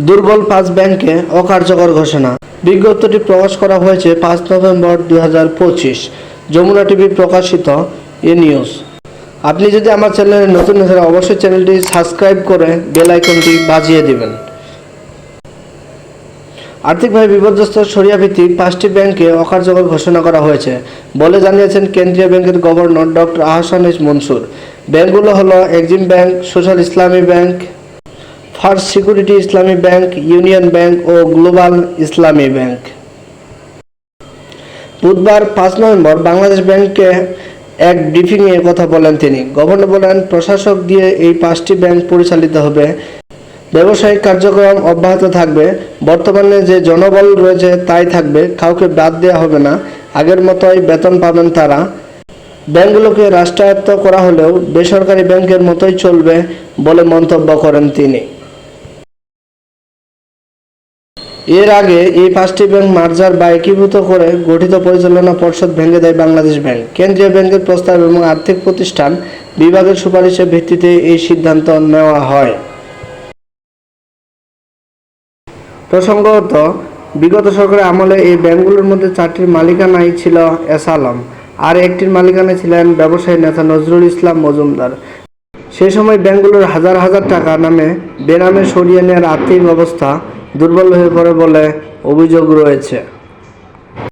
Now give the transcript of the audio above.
দুর্বল পাঁচ ব্যাংকে অকার্যকর ঘোষণা। বিজ্ঞপ্তিটি প্রকাশ করা হয়েছে পাঁচ নভেম্বর দুই হাজার পঁচিশ। যমুনা টিভি প্রকাশিত এ নিউজ। আপনি যদি আমার চ্যানেলে নতুন হয়ে অবশ্যই চ্যানেলটি সাবস্ক্রাইব করে বেল আইকনটি বাজিয়ে দিবেন। আর্থিকভাবে বিপর্যস্ত সরিয়া ভিত্তিক পাঁচটি ব্যাংকে অকার্যকর ঘোষণা করা হয়েছে। বলে জানিয়েছেন কেন্দ্রীয় ব্যাংকের governor doctor Ahsan H Mansur. ব্যাংকগুলো হলো Exim bank, social Islami bank first security Islami bank, union bank ও গ্লোবাল ইসলামী ব্যাংক। বুধবার পাঁচ নভেম্বর বাংলাদেশ ব্যাংকে এক ব্রিফিংয়ে কথা বলেন তিনি। গভর্নর বলেন, প্রশাসক দিয়ে এই পাঁচটি ব্যাংক পরিচালিত হবে। ব্যবসায়িক কার্যক্রম অব্যাহত থাকবে। বর্তমানে যে জনবল রয়েছে তাই থাকবে। কাউকে বাদ দেওয়া হবে না। আগের মতোই বেতন পাবেন তারা। ব্যাংকগুলোকে রাষ্ট্রায়ত্ত করা হলেও বেসরকারি ব্যাংকের মতোই চলবে বলে মন্তব্য করেন তিনি। এর আগে এই পাঁচটি ব্যাংক মার্জার বা একীভূত করে গঠিত পরিচালনা পর্ষদ ভেঙে দেয় বাংলাদেশ ব্যাংক। কেন্দ্রীয় ব্যাংকের প্রস্তাব এবং আর্থিক প্রতিষ্ঠান বিভাগের সুপারিশের ভিত্তিতে এই সিদ্ধান্ত নেওয়া হয়। প্রসঙ্গত, বিগত সরকারের আমলে এই ব্যাংকগুলোর মধ্যে চারটির মালিকানাই ছিল এস আলম, আর একটির মালিকানায় ছিলেন ব্যবসায়ী নেতা নজরুল ইসলাম মজুমদার। সেই সময় ব্যাংকগুলোর হাজার হাজার টাকা নামে বেনামে সরিয়ে নেওয়ার আর্থিক অবস্থা দুর্বল হয়ে পড়ে বলে অভিযোগ রয়েছে।